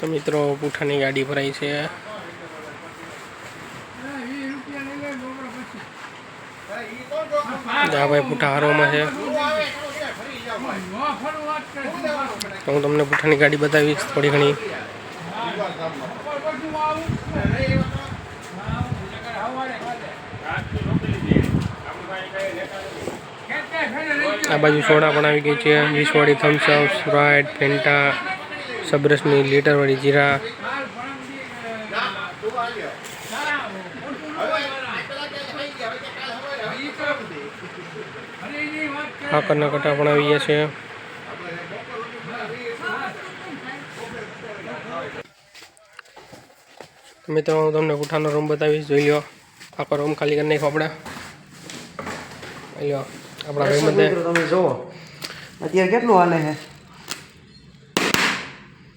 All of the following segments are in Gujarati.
તો મિત્રો પૂઠાની ગાડી ભરાઈ છે. ભાઈ પૂઠા હારવામાં છે. તો હું તમને પૂઠાની ગાડી બતાવીશ થોડી ઘણી. આ બાજુ સોડા પણ આવી ગઈ છે. વીસવાળી થમ્સઅપ સ્પ્રાઇટ ફેન્ટા સબરસની લીટરવાળી જીરા. સાકરના કટા પણ આવી ગયા છે. મિત્રો હું તમને પુઠાનો રૂમ બતાવીશ. જોઈ લો આખો રૂમ ખાલી કરી નાખો આપણે. જોઈ લો આપણા ભાઈ તમે જુઓ. અત્યારે કેટલું હાલે છે?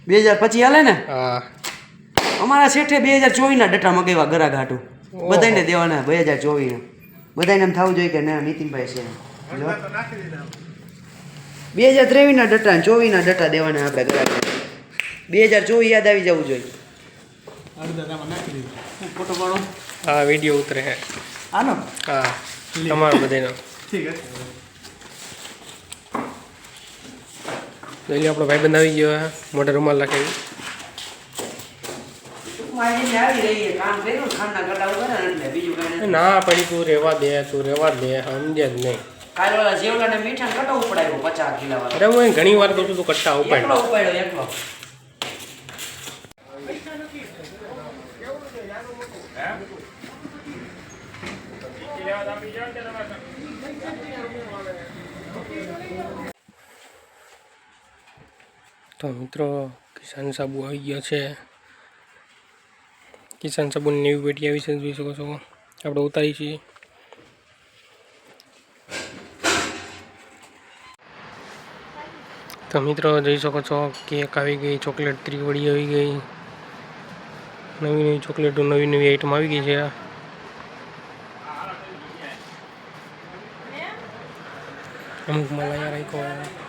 બે હજાર પચીસ હાલે ને? અમારા શેઠે બે હજાર ચોવીસના ડટા મગાવ્યા ગરા ઘાટું બધાને દેવાના બે હજાર ચોવીસ બધાને એમ થવું જોઈએ કે ના નીતિનભાઈ છે. બે હજાર ત્રેવીસના ડટા ચોવીસના ડટા દેવાના આપણે ગરા બે હજાર ચોવીસ યાદ આવી જવું જોઈએ. ફોટો હા વીડિયો ઉતરે હે. આનો? હા તમારો બધાનો જોઈ લો આપણો ભાઈબંધ આવી ગયો મોટા રૂમાલ રાખી ટૂંકમાં એને આવી રહી છે કામ કર્યું ને એટલે પડી તું રહેવા દે, તું રહેવા દે, સમજે જ નહીં. હું ઘણી વાર કહું છું, તું કટ્ટા ઉપાડ્યો તો મિત્રો, કિસાન સાબુ આવી ગયો છે. કિસાન સાબુની નવી પેટી આવી છે, જોઈ શકો છો. આપણે ઉતારી છીએ. તો મિત્રો, જોઈ શકો છો કેક આવી ગઈ, ચોકલેટ ત્રિવડી આવી ગઈ. નવી નવી ચોકલેટો, નવી નવી આઈટમ આવી ગઈ છે. અમુક મલાયા રાખ્યો.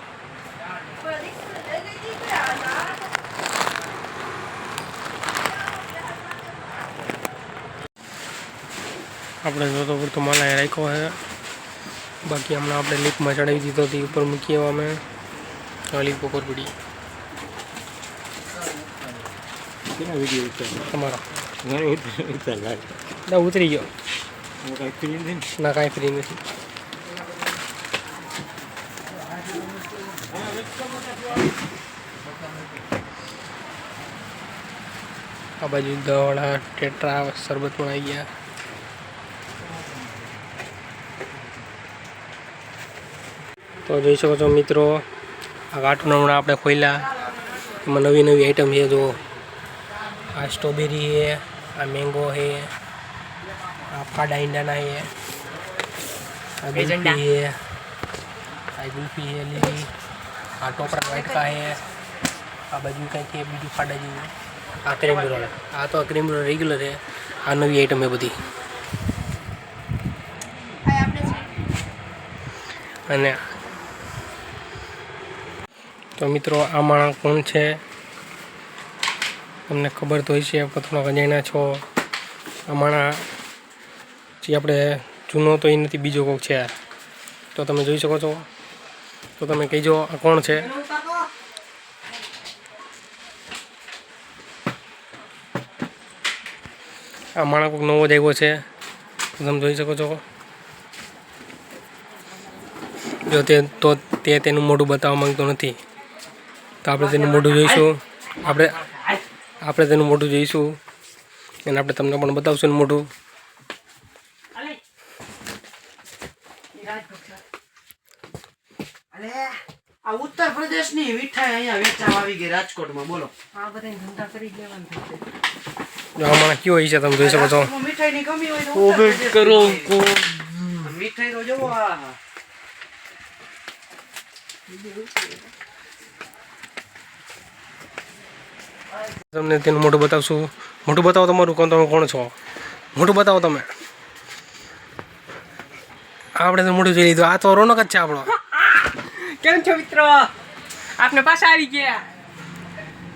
આપણે જોતો પૂરતો મલાઈ રાખ્યો છે. બાકી હમણાં આપણે લીપમાં ચડાવી દીધો હતી ઉપર મૂકીએ અમે. લીપ ઉપર પડી. તમારો. ઉતરી ગયો. ના કાંઈ ફ્રી નથી. આ બાજુ દોડા ટેટ્રા શરબત પણ આવી ગયા. તો જોઈ શકો છો મિત્રો આ કાર્ટૂન હમણાં આપણે ખોલ્યા. એમાં નવી નવી આઈટમ છે જો આ સ્ટ્રોબેરી છે આ મેંગો છે આ ફાડા ઈંડાના છે આ ગુલ્ફી છે આ ગુલ્ફી છે લીલી આ ટોપરા વાટકા છે આ બાજુ કંઈક છે બીજું ફાડા જેવું. આ ક્રીમ રોલ આ તો ક્રીમ રોલ રેગ્યુલર છે. આ નવી આઈટમ છે બધી. અને તો મિત્રો, આ માણસ કોણ છે? તમને ખબર તો હોય છે પણ અજાણ્યા છો. આ માણા જે આપણે જૂનો તો એ નથી, બીજો કોક છે. તો તમે જોઈ શકો છો. તો તમે કહીજો, આ કોણ છે? આ માણા કોઈક નવો જ આવ્યો છે. તમે જોઈ શકો છો. જો તે, તો તે તેનું મોઢું બતાવવા માંગતો નથી. તો આપણે તેનું મોઢું જોઈશું. આપણે આપણે તેનું મોઢું જોઈશું. અને આપણે તમને પણ બતાવશું એનું મોઢું. આ ઉત્તર પ્રદેશની મીઠાઈ અહીંયા વેચાવા આવી ગઈ રાજકોટમાં બોલો. આ બધા ધંધા કરી લેવાનું થશે જો આ માણસ કયો હોય છે તમે જોઈ શકો છો. મીઠાઈની કમી હોય તો ઉત્તર મીઠાઈ. તો જોવો આ તમને તેનું મોઢું બતાવશું. મોટું બતાવો તમારું કોણ તમે કોણ છો? મોટું બતાવો તમે. આપણે તો મોઢું જોઈ લીધું. આ તો રોનક જ છે આપણો. કેમ છો મિત્રો? આપને પાછા આવી ગયા.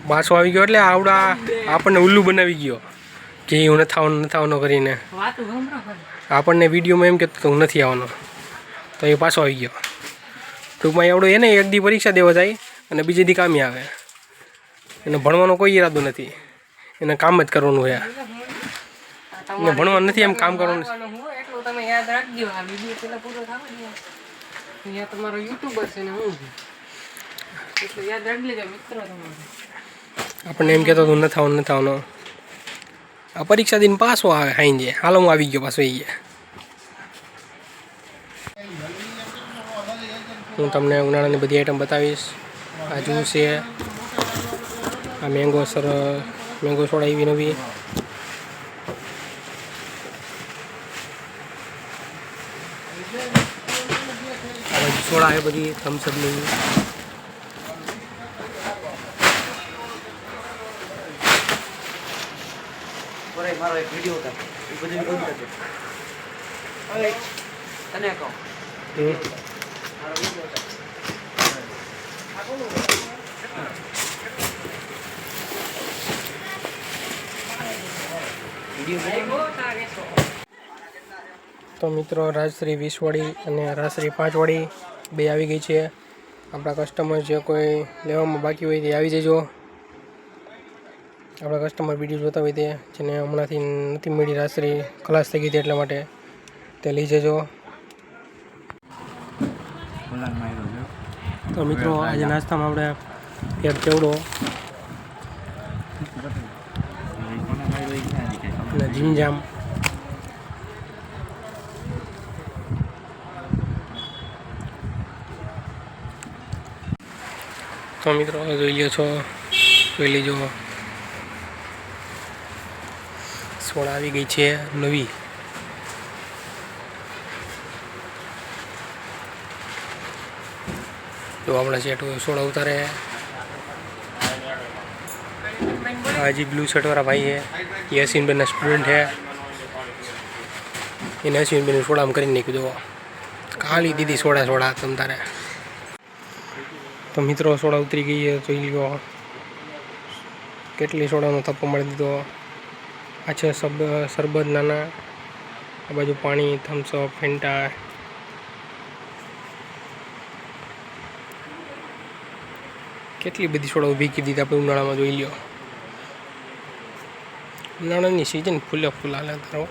પાછો આવી ગયો એટલે આવડા આપણને ઉલ્લુ બનાવી ગયો. કે હું નથી આવવાનો નથી આવવાનો કરીને. આપણને વિડીયોમાં એમ કહેતો હું નથી આવવાનો. તો એ પાછો આવી ગયો. ટૂંકમાં એવડો એને એક દી પરીક્ષા દેવા જાય અને બીજે દી કામે આવે. એને ભણવાનો કોઈ ઈરાદો નથી. એને કામ જ કરવાનું આ. એને ભણવાનું નથી એમ કામ કરવાનું. તમે યાદ રાખજો આ વીડિયો પેલા પૂરો થવા દો તમારો યુટ્યુબર છે ને. હું એટલે યાદ રાખી લેજો મિત્રો તમારો આપણને એમ કહેતો તું નથી આવવાનો નથી આવવાનો આ પરીક્ષા દિન પાછો આવે હાઈ હાલો, હું આવી ગયો પાછો એ હું તમને ઉનાળાની બધી આઈટમ બતાવીશ. આ જ્યુસ છે. આ મેંગો સર મેંગો સોડા એવી નવી સોડા એ બધી થમ્સઅપની નહીં મારો એક વીડિયો હતો એ બધું બંધ તને કહો. મારો વીડિયો હતા તો મિત્રો રાજશ્રી વીસવાળી અને રાજશ્રી પાંચવાળી બે આવી ગઈ છે. આપણા કસ્ટમર જે કોઈ લેવામાં બાકી હોય તે આવી જજો. આપણા કસ્ટમર વીડિયો જોતા હોય તે, જેને હમણાંથી નથી મળી રાજશ્રી ખલાસ થઈ ગઈ હતી એટલા માટે, તે લઈ જજો. તો મિત્રો, આજે નાસ્તામાં આપણે એક ચેવડો અને જીમજામ તો મિત્રો જોઈ લ્યો છો, જોઈ લેજો. સોળ આવી ગઈ છે નવી. તો આપણે સેટું સોળ ઉતારે હાજી બ્લુ શર્ટ વાળા ભાઈ છે એ અશ્વિનબેનના સ્ટુડન્ટ છે એને અશ્વિનબેન સોડામાં કરીને નાખ્યું દો ખાલી દીધી સોડા સોડા તમ તારે તો મિત્રો સોડા ઉતરી ગઈ જોઈ લ્યો કેટલી સોડાનો થપ્પો મળી દીધો આ છે સબ સરબત નાના આ બાજુ પાણી થમ્સઅપ ફેન્ટા કેટલી બધી સોડા ઊભી કરી દીધી ઉનાળામાં જોઈ લ્યો ઉનાળાની સિઝન ફૂલે ફૂલ હાલે તારો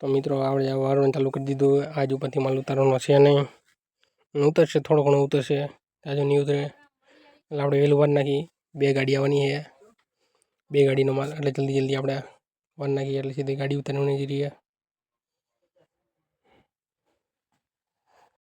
તો મિત્રો, આપણે વારવાનું ચાલુ કરી દીધું આજ ઉપરથી માલ ઉતારવાનો છે નહીં. ઉતરશે, થોડો ઘણો ઉતરશે. તાજો નહીં ઉતરે, એટલે આપણે વહેલું વાર નાખી. બે ગાડી આવવાની છે. બે ગાડીનો માલ, એટલે જલ્દી જલ્દી આપણે વાર નાખીએ, એટલે સીધી ગાડી ઉતારવાની જ રહીએ